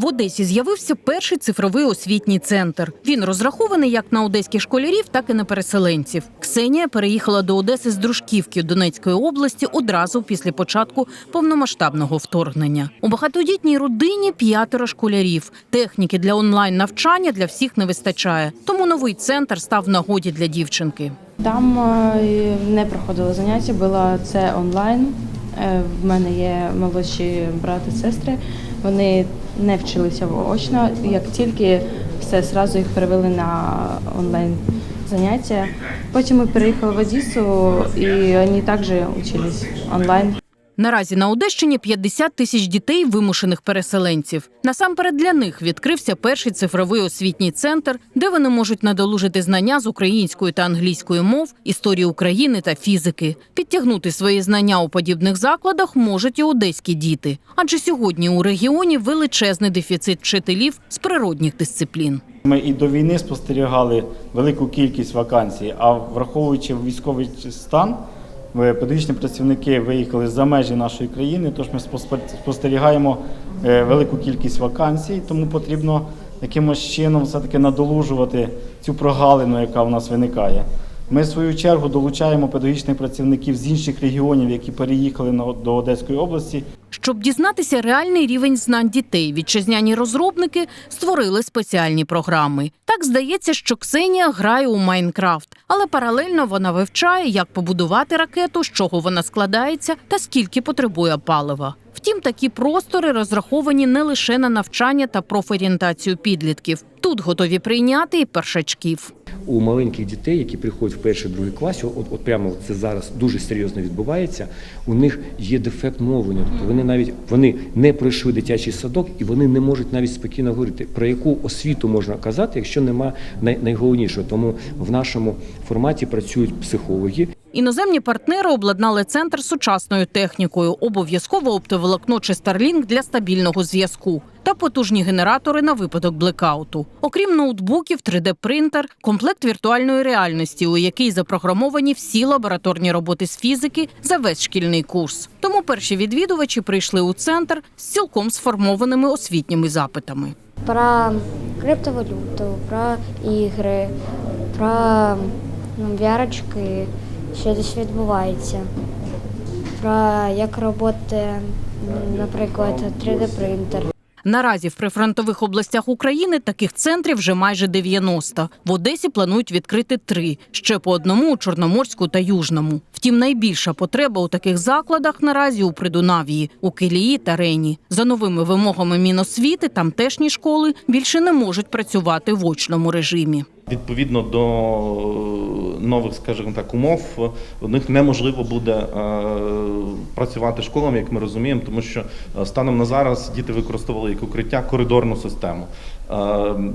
В Одесі з'явився перший цифровий освітній центр. Він розрахований як на одеських школярів, так і на переселенців. Ксенія переїхала до Одеси з Дружківки Донецької області одразу після початку повномасштабного вторгнення. У багатодітній родині п'ятеро школярів. Техніки для онлайн навчання для всіх не вистачає. Тому новий центр став нагоді для дівчинки. Там е, не проходили заняття, було це онлайн. Е, В мене є молодші брати сестри. Вони не вчилися очно. Як тільки все зразу їх перевели на онлайн заняття. Потім ми переїхали в Одесу, і вони також учились онлайн. Наразі на Одещині 50 тисяч дітей вимушених переселенців. Насамперед для них відкрився перший цифровий освітній центр, де вони можуть надолужити знання з української та англійської мов, історії України та фізики. Підтягнути свої знання у подібних закладах можуть і одеські діти, адже сьогодні у регіоні величезний дефіцит вчителів з природних дисциплін. Ми і до війни спостерігали велику кількість вакансій, а враховуючи військовий стан, педагогічні працівники виїхали за межі нашої країни, тож ми спостерігаємо е, велику кількість вакансій, тому потрібно якимось чином все-таки надолужувати цю прогалину, яка в нас виникає. Ми, в свою чергу, долучаємо педагогічних працівників з інших регіонів, які переїхали до Одеської області, Щоб дізнатися реальний рівень знань дітей, вітчизняні розробники створили спеціальні програми. Так здається, що Ксенія грає у Майнкрафт, але паралельно вона вивчає, як побудувати ракету, з чого вона складається та скільки потребує палива. Втім, такі простори розраховані не лише на навчання та профорієнтацію підлітків. Тут готові прийняти і першачків. У маленьких дітей, які приходять в перший другий клас, от, от прямо це зараз дуже серйозно відбувається. У них є дефект мовлення. Тобто вони навіть вони не пройшли дитячий садок і вони не можуть навіть спокійно говорити, про яку освіту можна казати, якщо нема най, найголовнішого. Тому в нашому форматі працюють психологи. Іноземні партнери обладнали центр сучасною технікою, обов'язково оптоволокно чи Starlink для стабільного зв'язку та потужні генератори на випадок блекауту. Окрім ноутбуків, 3D-принтер, комплект віртуальної реальності, у який запрограмовані всі лабораторні роботи з фізики за весь шкільний курс. Тому перші відвідувачі прийшли у центр з цілком сформованими освітніми запитами. про криптовалюту, про ігри, про ну, що десь відбувається, про як роботи, наприклад, 3D-принтер. Наразі в прифронтових областях України таких центрів вже майже 90. В Одесі планують відкрити три, ще по одному у Чорноморську та Южному. Втім, найбільша потреба у таких закладах наразі у Придунавії, у Килії та Рені. За новими вимогами Міносвіти тамтешні школи більше не можуть працювати в очному режимі. Відповідно до нових, скажімо так, умов, у них неможливо буде е, працювати школам, як ми розуміємо, тому що е, станом на зараз діти використовували як укриття коридорну систему. Е,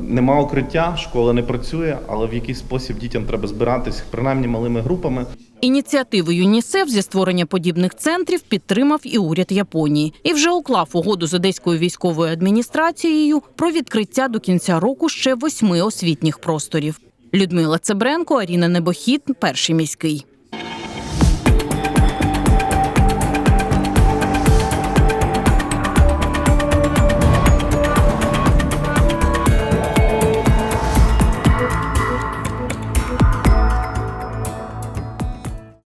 Нема укриття, школа не працює, але в якийсь спосіб дітям треба збиратись, принаймні малими групами. Ініціативу ЮНІСЕФ зі створення подібних центрів підтримав і уряд Японії і вже уклав угоду з одеською військовою адміністрацією про відкриття до кінця року ще восьми освітніх просторів. Людмила Цебренко, Аріна Небохід, перший міський.